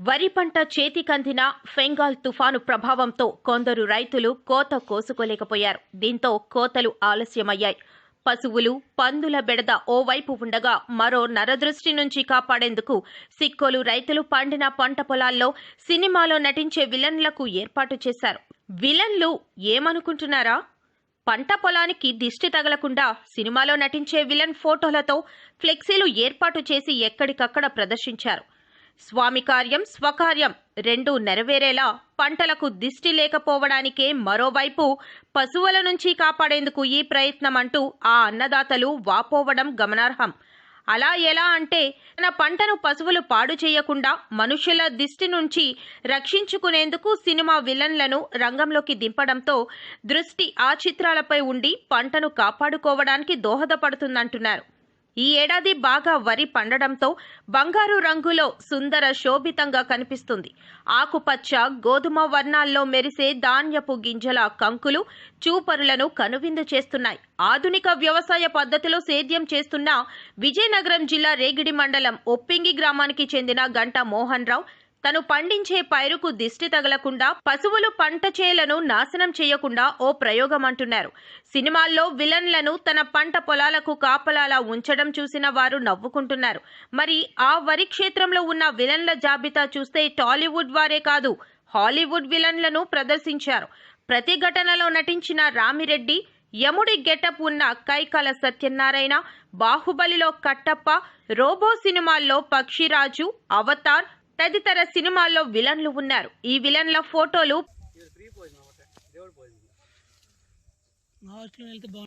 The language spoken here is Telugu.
వరి పంట చేతికందిన ఫెంగాల్ తుఫాను ప్రభావంతో కొందరు రైతులు కోత కోసుకోలేకపోయారు. దీంతో కోతలు ఆలస్యమయ్యాయి. పశువులు పందుల బెడద ఓవైపు ఉండగా మరో నరదృష్టి నుంచి కాపాడేందుకు సిక్కోలు రైతులు పండిన పంట పొలాల్లో సినిమాలో నటించే విలన్లకు ఏర్పాటు చేశారు. విలన్లు ఏమనుకుంటున్నారా? పంట పొలానికి దిష్టి తగలకుండా సినిమాలో నటించే విలన్ ఫోటోలతో ఫ్లెక్సీలు ఏర్పాటు చేసి ఎక్కడికక్కడ ప్రదర్శించారు. స్వామి కార్యం స్వకార్యం రెండూ నెరవేరేలా పంటలకు దిష్టి లేకపోవడానికే మరోవైపు పశువుల నుంచి కాపాడేందుకు ఈ ప్రయత్నం అంటూ ఆ అన్నదాతలు వాపోవడం గమనార్హం. అలా ఎలా అంటే తన పంటను పశువులు పాడు చేయకుండా మనుషుల దిష్టి నుంచి రక్షించుకునేందుకు సినిమా విలన్లను రంగంలోకి దింపడంతో దృష్టి ఆ చిత్రాలపై ఉండి పంటను కాపాడుకోవడానికి దోహదపడుతుందంటున్నారు. ఈ ఏడాది బాగా వరి పండడంతో బంగారు రంగులో సుందర శోభితంగా కనిపిస్తుంది. ఆకుపచ్చ గోధుమ వర్ణాల్లో మెరిసే ధాన్యపు గింజల కంకులు చూపరులను కనువిందు చేస్తున్నాయి. ఆధునిక వ్యవసాయ పద్ధతిలో సేద్యం చేస్తున్న విజయనగరం జిల్లా రేగిడి మండలం ఒప్పింగి గ్రామానికి చెందిన గంట మోహన్ రావు తను పండించే పైరుకు దిష్టి తగలకుండా పశువులు పంట చేలను నాశనం చేయకుండా ఓ ప్రయోగం అంటున్నారు సినిమాల్లో విలన్లను తన పంట పొలాలకు కాపలాలా ఉంచడం చూసిన వారు నవ్వుకుంటున్నారు. మరి ఆ వరి క్షేత్రంలో ఉన్న విలన్ల జాబితా చూస్తే టాలీవుడ్ వారే కాదు హాలీవుడ్ విలన్లను ప్రదర్శించారు. ప్రతి ఘటనలో నటించిన రామిరెడ్డి యముడి గెటప్ ఉన్న కైకాల సత్యనారాయణ బాహుబలిలో కట్టప్ప రోబో సినిమాల్లో పక్షిరాజు అవతార్ తదితర సినిమాల్లో విలన్లు ఉన్నారు. ఈ విలన్ల ఫోటోలు